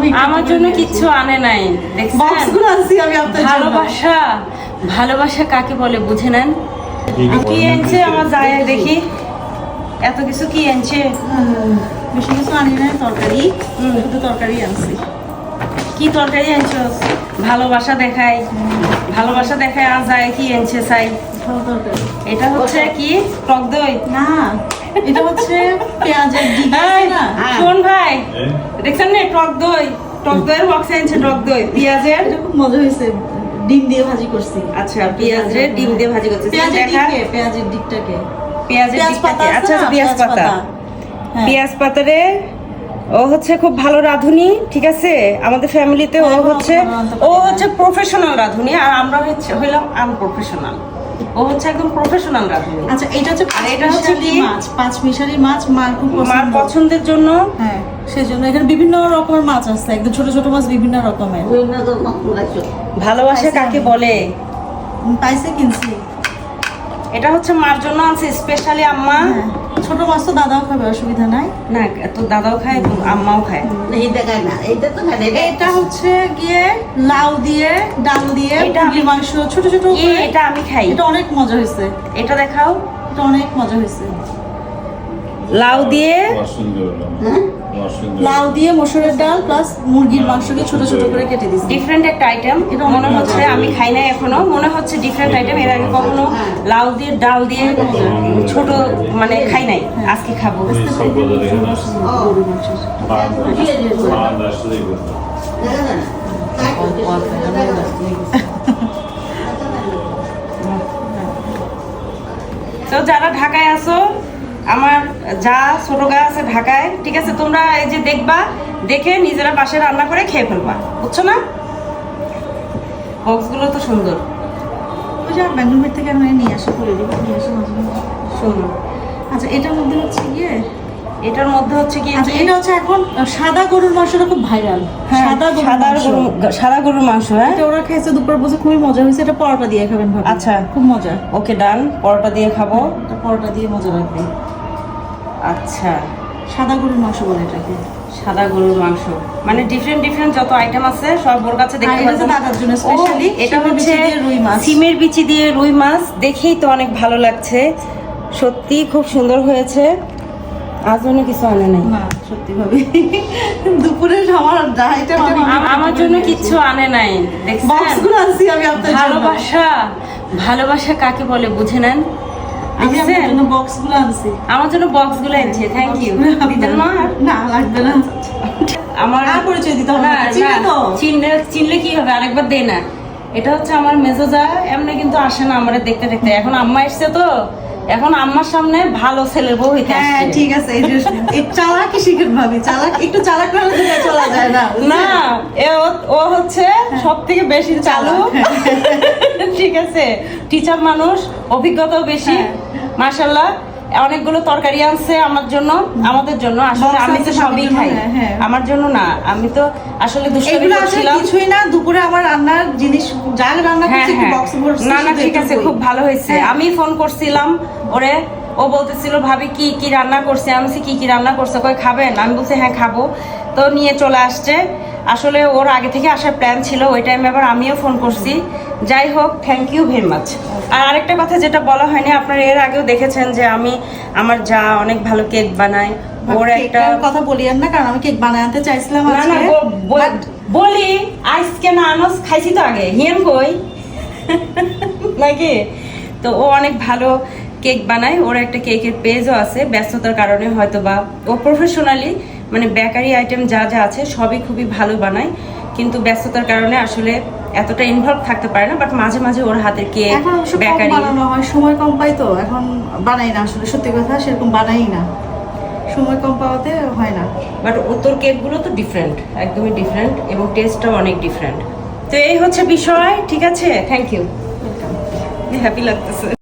আমি আমার জন্য কিচ্ছু আনে নাই বক্সগুলো আনছি আমি আপনার ভালোবাসা ভালোবাসা কাকে বলে বুঝে নেন? কি এনেছে আমার যায় দেখি। এত কিছু কি এনেছে? বেশি কিছু আনি নাই তরকারি। হুম। শুধু তরকারি আনছি। কি তরকারি এনেছো? ভালোবাসা দেখায় ভালোবাসা দেখায় আর যায় কি এনেছে চাই এটা হচ্ছে কি? টক দই? না। এটা হচ্ছে পেঁয়াজের না? শোন ভাই দেখছেন না টক দই টক দইয়ের বক্স এনেছে টক দই পেঁয়াজের? খুব মজা হয়েছে ডিম দিয়ে ভাজি করছি। আচ্ছা পেঁয়াজের ডিম দিয়ে ভাজি করছে। পেঁয়াজের পেঁয়াজের ডিমটাকে পেঁয়াজের পেঁয়াজ দিকটাকে? আচ্ছা না, পেঁয়াজ পাতা। হ্যাঁ। পেঁয়াজ পাতারে ও হচ্ছে খুব ভালো রাঁধুনি ঠিক আছে? আমাদের ফ্যামিলিতে ও হ্যাঁ, হচ্ছে ও হচ্ছে প্রফেশনাল রাঁধুনি আর আমরা হচ্ছে হইলাম আনপ্রফেশনাল ও হচ্ছে একদম প্রফেশনাল রাঁধুনি আচ্ছা এটা হচ্ছে আর এটা হচ্ছে কি? মাছ পাঁচ মিশালি মাছ মার খুব মার পছন্দ পছন্দের জন্য? হ্যাঁ সেজন্য। এখানে বিভিন্ন রকমের মাছ আছে একদম ছোট ছোট মাছ বিভিন্ন রকমের। ভালোবাসা কাকে বলে? পাইছে কিনছি। এটা হচ্ছে মার জন্য আছে স্পেশালি আম্মা। হ্যাঁ। ছোট মাছ তো দাদাও খাবে অসুবিধা নাই। না তো দাদাও খায় এবং আম্মাও খায়। এটা হচ্ছে গিয়ে লাউ দিয়ে ডাল দিয়ে এটা মুরগির আমি- মাংস ছোট ছোট এটা আমি খাই। এটা অনেক মজা হয়েছে। এটা দেখাও এটা অনেক মজা হয়েছে। লাউ দিয়ে লাউ দিয়ে মসুরের ডাল প্লাস মুরগির মাংসকে ছোট ছোট করে কেটে দিচ্ছি ডিফারেন্ট একটা আইটেম এটা মনে হচ্ছে আমি খাই নাই এখনও। মনে হচ্ছে ডিফারেন্ট আইটেম এর আগে কখনো লাউ দিয়ে ডাল দিয়ে ছোট মানে খাই নাই আজকে খাব। তো যারা ঢাকায় আছো আমার যা ছোট গা আছে ঢাকায় ঠিক আছে তোমরা এই যে দেখবা দেখে নিজেরা পাশে রান্না করে খেয়ে ফেলবা বুঝছ না? বক্সগুলো তো সুন্দর। ওই যে ব্যাঙ্গালোর থেকে আমি নিয়ে আসা করে দিব নিয়ে আসা। সুন্দর। আচ্ছা এটার মধ্যে হচ্ছে গিয়ে? এটার মধ্যে হচ্ছে কি আচ্ছা এটা হচ্ছে এখন সাদা গরুর মাংসটা খুব ভাইরাল। হ্যাঁ, সাদা সাদা গরু সাদা গরুর মাংস হ্যাঁ? এটা ওরা খেয়েছে দুপুর বসে খুবই মজা হয়েছে এটা পরোটা দিয়ে খাবেন আচ্ছা। খুব মজা। ওকে ডান পরোটা দিয়ে খাব। পরোটা দিয়ে মজা লাগবে। আচ্ছা সাদা গরুর মাংস বলে এটাকে। সাদা গরুর মাংস। মানে ডিফারেন্ট ডিফারেন্ট যত আইটেম আছে সব ওর কাছে দেখতে হচ্ছে পাচ্ছেন দাদার জন্য স্পেশালি এটা হচ্ছে রুই মাছ। সিমের বিচি দিয়ে রুই মাছ। দেখেই তো অনেক ভালো লাগছে। সত্যি খুব সুন্দর হয়েছে। আজ জন্য কিছু আনে নাই। সত্যি ভাবে। দুপুরে আমার আমার জন্য কিচ্ছু আনে নাই। দেখছেন? বক্সগুলো আনছি আমি আপনার ভালোবাসা ভালোবাসা কাকে বলে বুঝে নেন? আমি আপনার জন্য বক্সগুলো আনছি। আমার জন্য বক্সগুলো এনেছে থ্যাংক ইউ দিতেন মা না? লাগবে না। আমার আর পরিচয় দিতে হবে না, না চিনে না, তো। চিনলে চিনলে কি হবে? আরেকবার দে না। এটা হচ্ছে আমার মেজোজা এমনি কিন্তু আসে না আমার দেখতে দেখতে। এখন আম্মা এসছে তো এখন আম্মার সামনে ভালো ছেলের বউ হইতে হ্যাঁ ঠিক আছে এই চালাকি শিখেন ভাবি চালাক একটু চালাক চলা যায় না না ও- ও হচ্ছে সব থেকে বেশি চালু ঠিক আছে টিচার মানুষ অভিজ্ঞতাও বেশি। হ্যাঁ। মাশাল্লাহ অনেকগুলো তরকারি আনছে আমার জন্য আমাদের জন্য। আসলে আমি তো সবই খাই। হ্যাঁ, হ্যাঁ। আমার জন্য না আমি তো আসলে দুষ্টামি করছিলাম। কিছুই না দুপুরে আমার রান্নার জিনিস যা রান্না হ্যাঁ, করছি হ্যাঁ। বক্স ভরছি না না ঠিক আছে খুব ভালো হয়েছে। হ্যাঁ। আমি ফোন করছিলাম ওরে ও বলতেছিল ভাবি কি কি রান্না করছে? আমি কি কি রান্না করছে? কই খাবেন? আমি বলছি হ্যাঁ খাব। তো নিয়ে চলে আসছে। আসলে ওর আগে থেকে আসার প্ল্যান ছিল ওই টাইমে আবার আমিও ফোন করছি। যাই হোক থ্যাংক ইউ ভেরি মাচ আর আরেকটা কথা যেটা বলা হয়নি আপনারা এর আগেও দেখেছেন যে আমি আমার যা অনেক ভালো কেক বানাই ওর একটা কথা বলিয়েন না কারণ আমি কেক বানাতে চাইছিলাম না না বলি আজকে না আনস খাইছি তো আগে হিয়েন কই? নাকি? তো ও অনেক ভালো কেক বানায় ওর একটা কেকের পেজও আছে ব্যস্ততার কারণে হয়তো বা ও প্রফেশনালি মানে বেকারি আইটেম যা যা আছে সবই খুবই ভালো বানায় কিন্তু ব্যস্ততার কারণে আসলে এতটা ইনভলভ থাকতে পারে না বাট মাঝে মাঝে ওর হাতের কেক কম বেকারি বানানো হয় সময় কম পাই তো এখন বানাই না আসলে সত্যি কথা সেরকম বানাই না। সময় কম পাওয়াতে হয় না। বাট ও তোর কেকগুলো তো ডিফারেন্ট একদমই ডিফারেন্ট এবং টেস্টটাও অনেক ডিফারেন্ট তো এই হচ্ছে বিষয় ঠিক আছে? থ্যাংক ইউ হ্যাপি লাগতেছে।